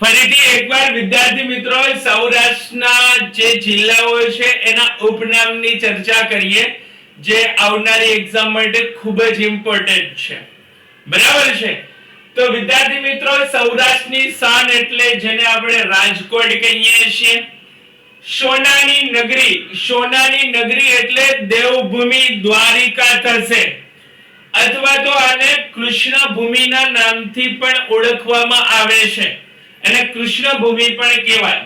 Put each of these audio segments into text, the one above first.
ફરીથી એકવાર વિદ્યાર્થી મિત્રો, સૌરાષ્ટ્રના જે જિલ્લાઓ છે, એના ઉપનામની ચર્ચા કરીએ, જે આવનારી એક્ઝામ માટે ખૂબ જ ઇમ્પોર્ટન્ટ છે. બરાબર છે? તો વિદ્યાર્થી મિત્રો, સૌરાષ્ટ્રની શાન એટલે જેને આપણે રાજકોટ કહીએ છીએ, સોનાની નગરી. સોનાની નગરી એટલે દેવભૂમિ દ્વારિકા થશે. અથવા તો આને કૃષ્ણ ભૂમિના નામથી પણ ઓળખવામાં આવે છે. અને કૃષ્ણ ભૂમિ પણ કહેવાય.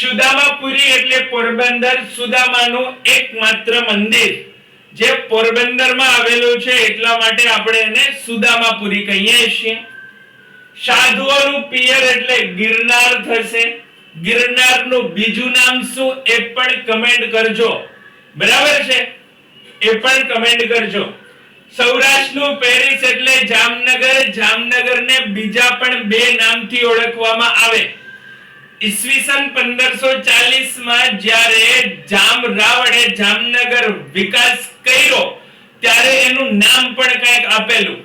સુદામાપુરી એટલે પોરબંદર સુદામાનું એકમાત્ર મંદિર. જે પોરબંદરમાં આવેલું છે એટલા માટે આપણે એને સુદામાપુરી કહીએ છીએ. સાધુઓનું પિયર એટલે ગિરનાર થશે. ગિરનારનું બીજું નામ શું એ પણ કમેન્ટ કરજો. બરાબર છે? એ પણ કમેન્ટ કરજો. સૌરાષ્ટ્રનું પેરિસ એટલે જામનગર. જામનગરને બીજા પણ બે નામથી ઓળખવામાં આવે. ઈસવીસન 1540 માં જ્યારે જામ રાવણે જામનગર વિકાસ કર્યો, ત્યારે એનું નામ પણ કંઈક આપેલું.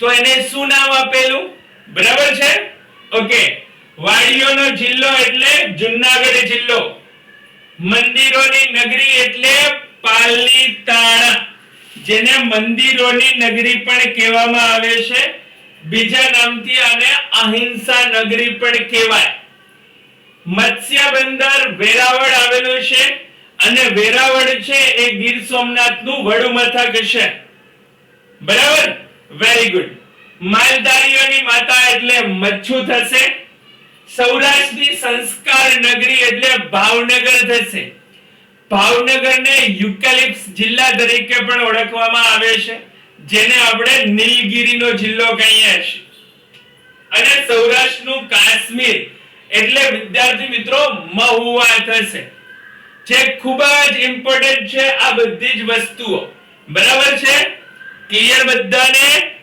તો એને શું નામ આપેલું? બરાબર છે? ઓકે. વાડીઓનો જિલ્લો એટલે જુનાગઢ જિલ્લો. મંદિરોની નગરી એટલે પાલીતાણા જેને મંદિરોની નગરી પણ કહેવામાં આવે છે. બીજા નામથી આને અહિંસા નગરી પણ કહેવાય. મત્સ્ય બંદર વેરાવળ આવેલું છે અને વેરાવળ છે એ ગીર સોમનાથનું વડુ મથક છે. બરાબર? વેરી ગુડ માલધારીઓની માતા એટલે મચ્છુ થશે. સૌરાષ્ટ્રની સંસ્કાર નગરી એટલે ભાવનગર થશે. ભાવનગરને યુકેલિપ્સ જિલ્લા તરીકે પણ ઓળખવામાં આવે છે, જેને આપણે નીલગીરીનો જિલ્લો કહીએ છીએ. અને સૌરાષ્ટ્રનું કાશ્મીર, એટલે વિદ્યાર્થી મિત્રો, મહુવા થશે. જે ખૂબ જ ઇમ્પોર્ટન્ટ છે આ બધી જ વસ્તુઓ. બરાબર છે? ક્લિયર બધાને?